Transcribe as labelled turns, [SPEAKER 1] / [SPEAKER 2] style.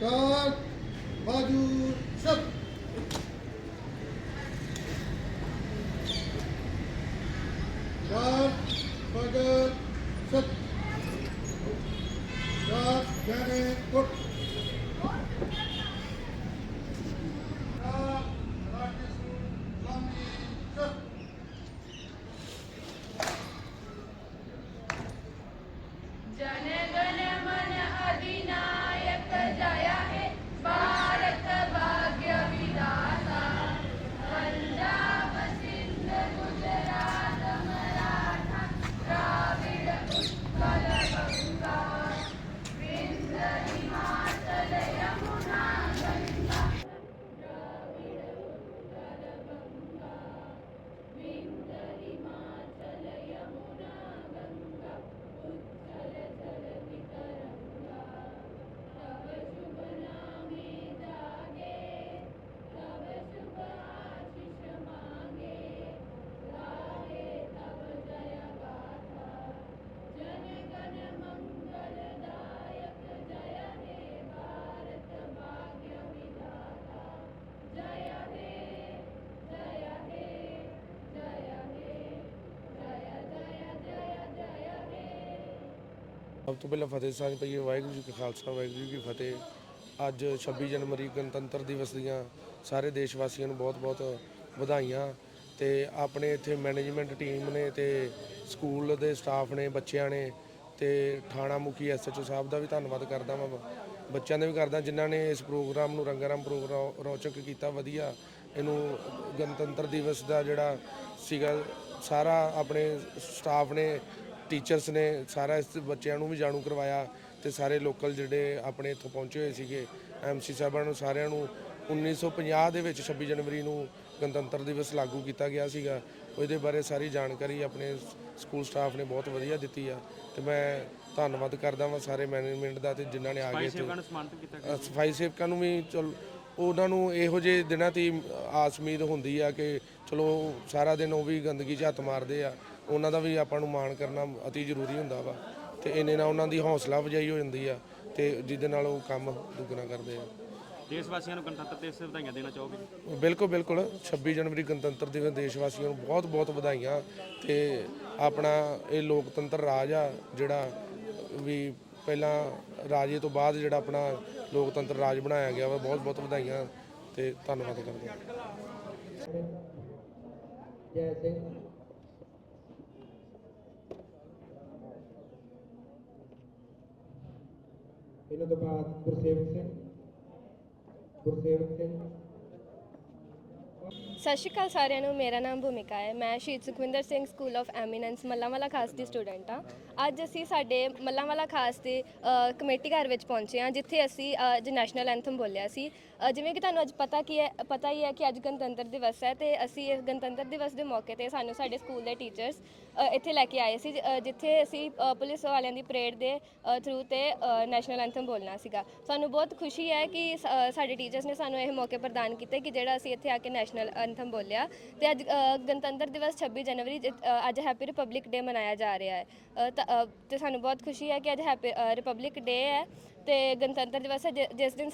[SPEAKER 1] Dog, Baju, Sub. Dog, Baju, Sub. Dog, Janet, Cook.
[SPEAKER 2] ਸਭ ਤੋਂ ਪਹਿਲਾਂ ਫਤਿਹ ਸਾਂਝ ਪਈਏ ਵਾਹਿਗੁਰੂ ਜੀ ਕਾ ਖਾਲਸਾ, ਵਾਹਿਗੁਰੂ ਜੀ ਕੀ ਫਤਿਹ। ਅੱਜ 26 ਜਨਵਰੀ ਗਣਤੰਤਰ ਦਿਵਸ ਦੀਆਂ ਸਾਰੇ ਦੇਸ਼ ਵਾਸੀਆਂ ਨੂੰ ਬਹੁਤ-ਬਹੁਤ ਵਧਾਈਆਂ ਤੇ ਆਪਣੇ ਇੱਥੇ ਮੈਨੇਜਮੈਂਟ ਟੀਮ ਨੇ ਤੇ ਸਕੂਲ ਦੇ ਸਟਾਫ ਨੇ, ਬੱਚਿਆਂ ਨੇ ਤੇ ਥਾਣਾ ਮੁਖੀ ਐਸਐਚਓ ਸਾਹਿਬ ਦਾ ਵੀ ਧੰਨਵਾਦ ਕਰਦਾ ਮੈਂ ਬੱਚਿਆਂ ਦਾ ਵੀ ਕਰਦਾ, ਜਿਨ੍ਹਾਂ ਨੇ ਇਸ ਪ੍ਰੋਗਰਾਮ ਨੂੰ ਰੰਗਾਰੰਗ ਪ੍ਰੋਗਰਾਮ ਰੌਚਕ ਕੀਤਾ, ਵਧੀਆ ਇਹਨੂੰ ਗਣਤੰਤਰ ਦਿਵਸ ਦਾ ਜਿਹੜਾ ਸੀਗਾ, ਸਾਰਾ ਆਪਣੇ ਸਟਾਫ ਨੇ ਟੀਚਰਸ ਨੇ ਸਾਰਾ ਇਸ ਬੱਚਿਆਂ ਨੂੰ ਵੀ ਜਾਣੂ ਕਰਵਾਇਆ ਤੇ ਸਾਰੇ ਲੋਕਲ ਜਿਹੜੇ ਆਪਣੇ ਇੱਥੋਂ ਪਹੁੰਚੇ ਹੋਏ ਸੀਗੇ ਐਮਸੀ ਸਾਹਿਬਾਂ ਨੂੰ ਸਾਰਿਆਂ ਨੂੰ 1950 ਦੇ ਵਿੱਚ 26 ਜਨਵਰੀ ਨੂੰ ਗਣਤੰਤਰ ਦਿਵਸ ਲਾਗੂ ਕੀਤਾ ਗਿਆ ਸੀਗਾ। ਉਹਦੇ ਬਾਰੇ ਸਾਰੀ ਜਾਣਕਾਰੀ ਆਪਣੇ ਸਕੂਲ ਸਟਾਫ ਨੇ ਬਹੁਤ ਵਧੀਆ ਦਿੱਤੀ ਆ ਤੇ ਮੈਂ ਧੰਨਵਾਦ ਕਰਦਾ ਵਾਂ ਸਾਰੇ ਮੈਨੇਜਮੈਂਟ ਦਾ ਤੇ ਜਿਨ੍ਹਾਂ ਨੇ ਆ
[SPEAKER 3] ਕੀਤਾ
[SPEAKER 2] ਅ, ਸਫ਼ਾਈ ਸੇਵਕਾਂ ਨੂੰ ਵੀ ਚਲ ਉਹਨਾਂ ਨੂੰ ਇਹੋ ਜਿਹੇ ਦਿਨਾਂ ਤੇ ਆਸ ਉਮੀਦ ਹੁੰਦੀ ਆ ਕਿ ਚਲੋ ਸਾਰਾ ਦਿਨ ਉਹ ਵੀ ਗੰਦਗੀ 'ਚ ਹੱਥ ਮਾਰਦੇ ਆ। ਉਹਨਾਂ ਦਾ ਵੀ ਆਪਾਂ ਨੂੰ ਮਾਣ ਕਰਨਾ ਅਤੀ ਜ਼ਰੂਰੀ ਹੁੰਦਾ ਵਾ ਤੇ ਇਹਨੇ ਨਾਲ ਉਹਨਾਂ ਦੀ ਹੌਸਲਾ ਅਫਜ਼ਾਈ ਹੋ ਜਾਂਦੀ ਆ ਤੇ ਜਿਹਦੇ ਨਾਲ ਉਹ ਕੰਮ ਦੁੱਗਣਾ ਕਰਦੇ ਆ।
[SPEAKER 3] ਦੇਸ਼ ਵਾਸੀਆਂ ਨੂੰ ਗਣਤੰਤਰ ਦਿਵਸ ਦੀਆਂ ਵਧਾਈਆਂ ਦੇਣਾ ਚਾਹੋਗੇ
[SPEAKER 2] ਬਿਲਕੁਲ ਬਿਲਕੁਲ। 26 ਜਨਵਰੀ ਗਣਤੰਤਰ ਦਿਵਸ ਦੇਸ਼ ਵਾਸੀਆਂ ਨੂੰ ਬਹੁਤ ਬਹੁਤ ਵਧਾਈਆਂ ਤੇ ਆਪਣਾ ਇਹ ਲੋਕਤੰਤਰ ਰਾਜ ਆ ਜਿਹੜਾ ਵੀ ਪਹਿਲਾਂ ਰਾਜੇ ਤੋਂ ਬਾਅਦ ਜਿਹੜਾ ਆਪਣਾ ਲੋਕਤੰਤਰ ਰਾਜ ਬਣਾਇਆ ਗਿਆ ਵਾ ਬਹੁਤ ਬਹੁਤ ਵਧਾਈਆਂ ਤੇ ਧੰਨਵਾਦ ਕਰਦੇ ਹਾਂ
[SPEAKER 4] ਜੈ ਸਿੰਘ। ਇਹਨਾਂ ਤੋਂ ਬਾਅਦ ਗੁਰਸੇਵਕ ਸਿੰਘ ਗੁਰਸੇਵਕ ਸਿੰਘ।
[SPEAKER 5] ਸਤਿ ਸ਼੍ਰੀ ਅਕਾਲ ਸਾਰਿਆਂ ਨੂੰ ਮੇਰਾ ਨਾਮ ਭੂਮਿਕਾ ਹੈ। ਮੈਂ ਸ਼ਹੀਦ Sukhwinder Singh school of eminence Mallanwala Khas the student ਹਾਂ। ਅੱਜ ਅਸੀਂ ਸਾਡੇ ਮੱਲਾਂਵਾਲਾ ਖਾਸ ਦੇ ਅ, ਕਮੇਟੀ ਘਰ ਵਿੱਚ ਪਹੁੰਚੇ ਹਾਂ ਜਿੱਥੇ ਅਸੀਂ ਅ, ਅੱਜ ਨੈਸ਼ਨਲ ਐਂਥਮ ਬੋਲਿਆ ਸੀ। ਅ, ਜਿਵੇਂ ਕਿ ਤੁਹਾਨੂੰ ਅੱਜ ਪਤਾ ਕੀ ਹੈ ਪਤਾ ਹੀ ਹੈ ਕਿ ਅੱਜ ਗਣਤੰਤਰ ਦਿਵਸ ਹੈ ਤੇ ਅਸੀਂ ਇਸ ਗਣਤੰਤਰ ਦਿਵਸ ਦੇ ਮੌਕੇ ਤੇ ਸਾਨੂੰ ਸਾਡੇ ਸਕੂਲ ਦੇ ਟੀਚਰਸ ਇੱਥੇ ਲੈ ਕੇ ਆਏ ਸੀ ਅ, ਜਿੱਥੇ ਅਸੀਂ ਅ, ਪੁਲਿਸ ਵਾਲਿਆਂ ਦੀ ਪਰੇਡ ਦੇ ਥਰੂ ਤੇ ਨੈਸ਼ਨਲ ਐਂਥਮ ਬੋਲਣਾ ਸੀਗਾ। ਸਾਨੂੰ ਬਹੁਤ ਖੁਸ਼ੀ ਹੈ ਕਿ ਸ- ਅ, ਸਾਡੇ ਟੀਚਰਸ ਨੇ ਸਾਨੂੰ ਇਹ ਮੌਕੇ ਪ੍ਰਦਾਨ ਕੀਤੇ ਕਿ ਜਿਹੜਾ ਅਸੀਂ ਇੱਥੇ ਆ ਕੇ ਨੈਸ਼ਨਲ ਨੈਸ਼ਨਲ ਐਂਥਮ ਬੋਲਿਆ। ਤੇ ਅੱਜ ਅ, ਗਣਤੰਤਰ ਦਿਵਸ 26 ਜਨਵਰੀ ਜਿ- ਅ, ਅੱਜ ਹੈਪੀ ਰਿਪਬਲਿਕ ਡੇ ਮਨਾਇਆ ਜਾ ਰਿਹਾ ਹੈ। ਅ, ਤਾਂ, ਅ, ਤੇ ਸਾਨੂੰ ਬਹੁਤ ਖੁਸ਼ੀ ਹੈ ਕਿ ਅੱਜ ਹੈਪੀ ਰਿਪਬਲਿਕ ਡੇ ਹੈ। ਤੇ ਗਣਤੰਤਰ ਦਿਵਸ ਹੈ ਜਿ- ਜਿਸ ਦਿਨ